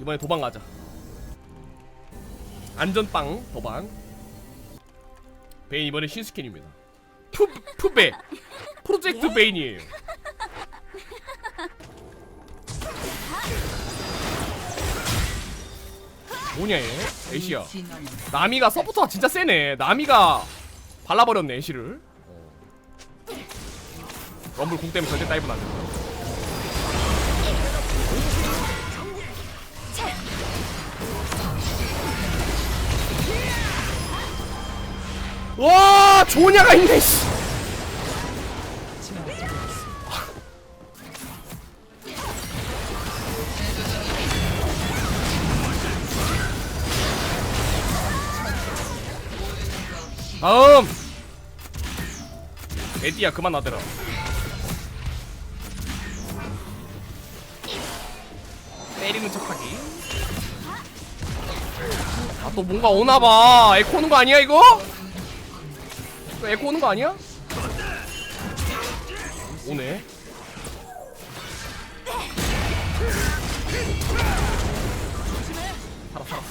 이번에 도망 가자. 안전빵 도망. 베인 이번에 신스킨입니다. 푸 푸베 프로젝트 베인이에요. 뭐냐 얘? 애쉬야. 나미가 서포터가 진짜 세네. 나미가 발라버렸네 애쉬를. 어. 럼블 공 때문에 절대 다이브는 안 된다. 와 조냐가 있네 씨. 다음 에디야 그만 나대라 때리는 척하기 아 또 뭔가 오나봐 에코 오는 거 아니야 이거? 또 에코 오는 거 아니야? 오네 살아 살아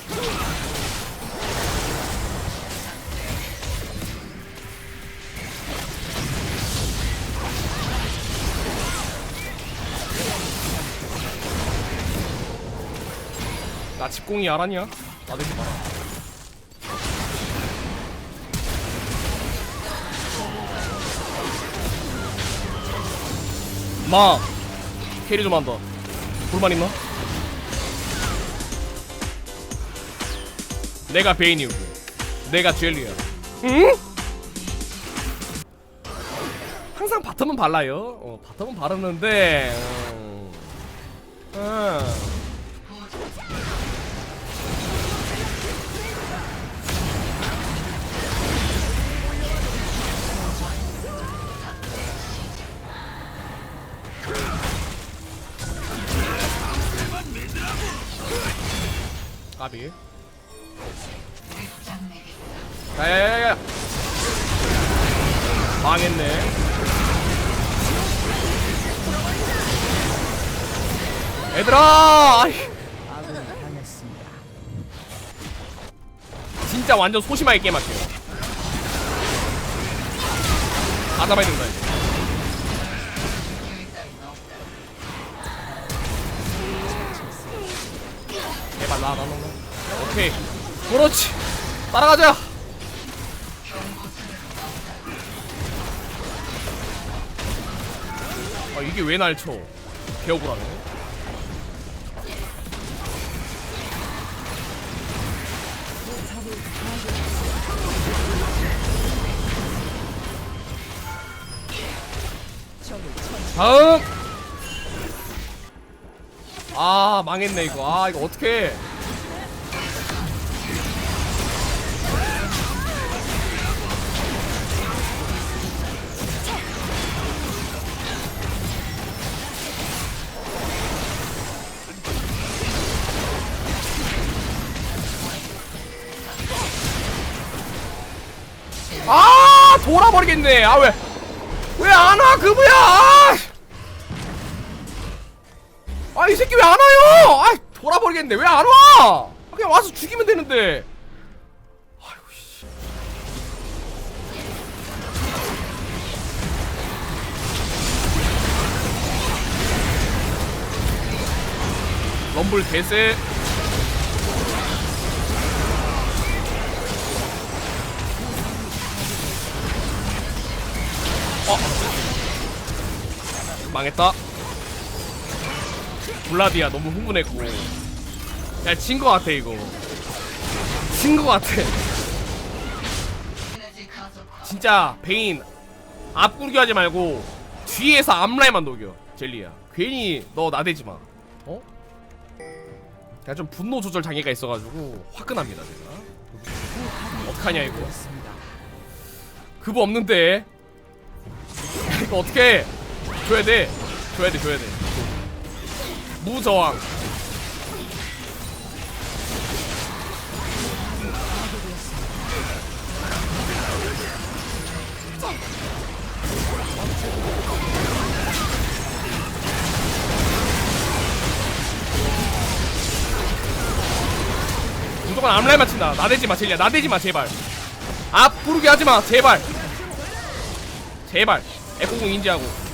나 집공이 알았냐? 나대지 마라 마 캐리 좀 한다 불만 있나? 내가 베인이고 내가 젤리야 응? 항상 바텀은 발라요 어, 바텀은 바르는데 음. 음. 까비 야야야야. 망했네. 얘들아! 아이. 진짜 완전 소심하게 게임할게요. 다 잡아야 된다 이제 오케이. 그렇지. 따라가자. 아 이게 왜 날 쳐? 개억울하네. 다음. 아 망했네 이거. 아 이거 어떡해 아 돌아버리겠네. 아 왜? 왜 안와 그부야? 아이 새끼 왜 안 와요? 아 돌아버리겠네. 왜 안 와? 그냥 와서 죽이면 되는데. 럼블 대세 망했다. 블라디야 너무 흥분했고. 야진 거 같아 이거. 진거 같아. 진짜 베인 앞구르기 하지 말고 뒤에서 앞라인만 녹여 젤리야. 괜히 너 나대지 마. 어? 제가 좀 분노 조절 장애가 있어가지고 화끈합니다 제가. 어떡하냐 이거. 그거 없는데. 이거 어떻게 줘야 돼. 줘야 돼, 줘야 돼. 무저항. 무조건 암라인 맞힌다. 나대지 마, 젤리야. 나대지 마, 제발. 앞 부르게 하지 마, 제발. 제발. 애국공 인지하고.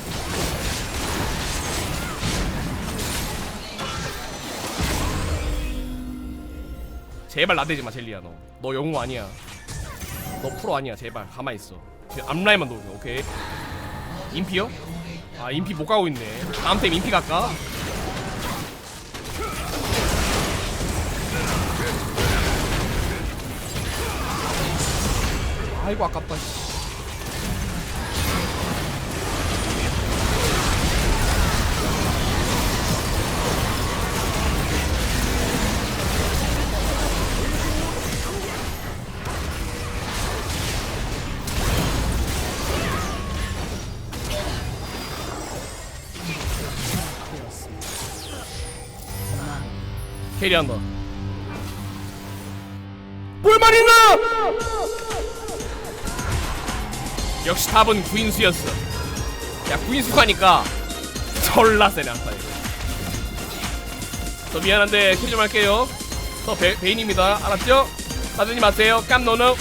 제발 나대지 마 젤리야 너. 너 영웅 아니야. 너 프로 아니야 제발. 가만히 있어. 지금 앞라인만 녹여 오케이? 인피요? 아 인피 못 가고 있네. 다음 템 인피 갈까? 아이고 아깝다 캐리한다 볼만 있나? 역시 답은 구인수였어. 야 구인수 가니까 졸라 세네 아까 저 미안한데 캐리 좀 할게요. 저 베, 베인입니다. 알았죠? 따지지 마세요. 깜노는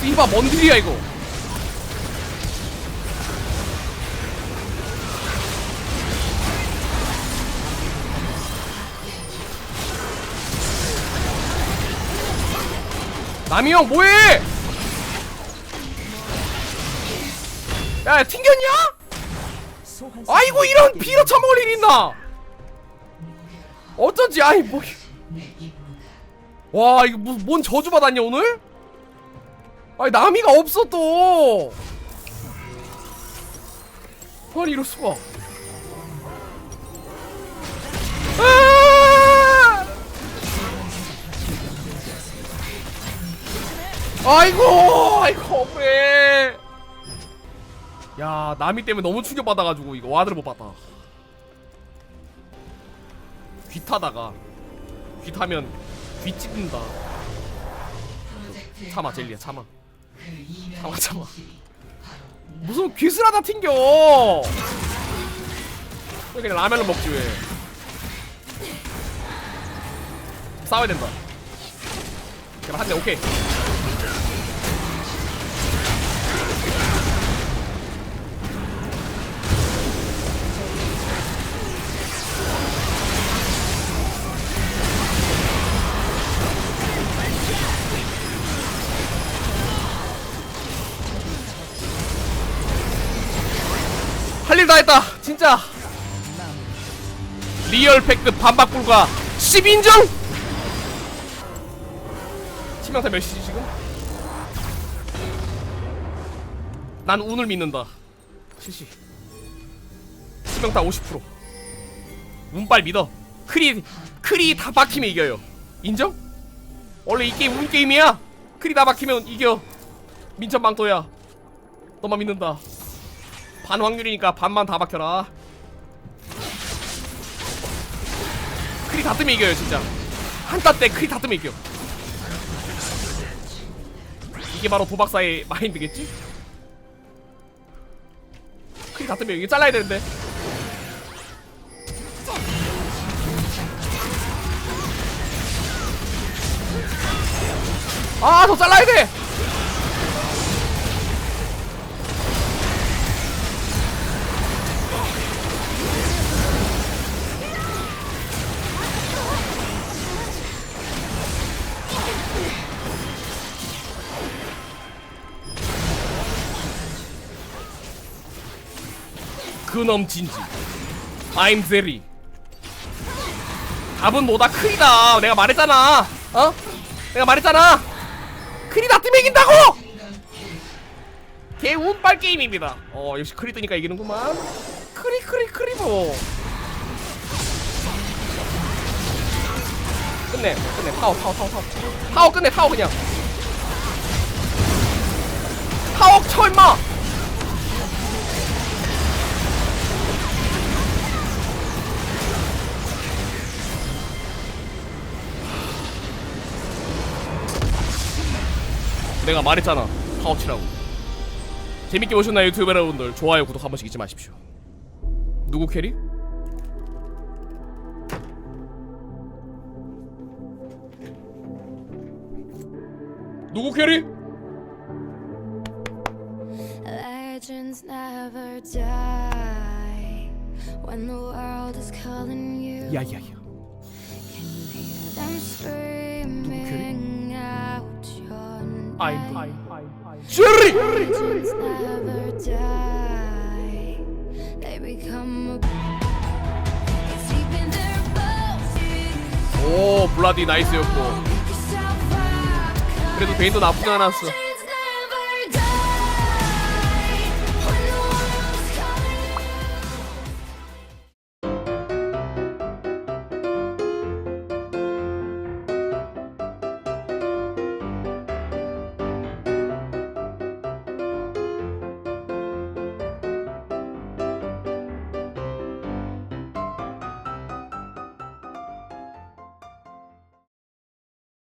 씨바 뭔 일이야 이거 남이 형 뭐해 야 튕겼냐? 아이고 이런 피로 처먹을 일 있나 어쩐지 아이 뭐와 이거 뭐, 뭔 저주 받았냐 오늘? 아니 나미가 없어 또. 아니 이럴 수가. 아! 아이고 아이고 억울해 야 나미 때문에 너무 충격받아가지고 이거 와드를 못 봤다. 귀 타다가 귀 타면 귀 찢는다. 참아 젤리야 참아 참아 참아 무슨 귀슬 하다 튕겨! 왜 그냥 라면을 먹지 왜? 싸워야 된다. 그럼 한대 오케이 할 일 다 했다. 진짜. 리얼 팩트 반박 불가. 10인정 치명타 몇이지 지금? 난 운을 믿는다. 실시 치명타 50% 운빨 믿어. 크리 크리 다 박히면 이겨요. 인정? 원래 이 게임 운 게임이야. 크리 다 박히면 이겨. 민천망토야. 너만 믿는다 반 확률이니까 반만 다 박혀라. 크리 다 뜨면 이겨요 진짜. 한타 때 크리 다 뜨면 이겨. 이게 바로 도박사의 마인드겠지? 크리 다 뜨면 이거 잘라야 되는데. 아, 더 잘라야 돼. 그놈 진지 I'm Zeri 답은 뭐다? 크리다. 내가 말했잖아. 어? 내가 말했잖아. 크리다. 뜨면 이긴다고! 개 운빨 게임입니다. 어 역시 크리 뜨니까 이기는구만. 크리 크리 크리도 끝내 끝내. 타워 타워 타워 타워. 타워 끝내 타워 그냥. 타워 쳐 임마 내가 말했잖아 파워치라고 재밌게 보셨나요 유튜브 여러분들 좋아요 구독 한 번씩 잊지 마십시오 누구 캐리? 누구 캐리? Legends never die when the world is calling you. 야야야 I'm never die. They become a. Bones. 오 블라디 나이스였고. 그래도 베인도 나쁘지 않았어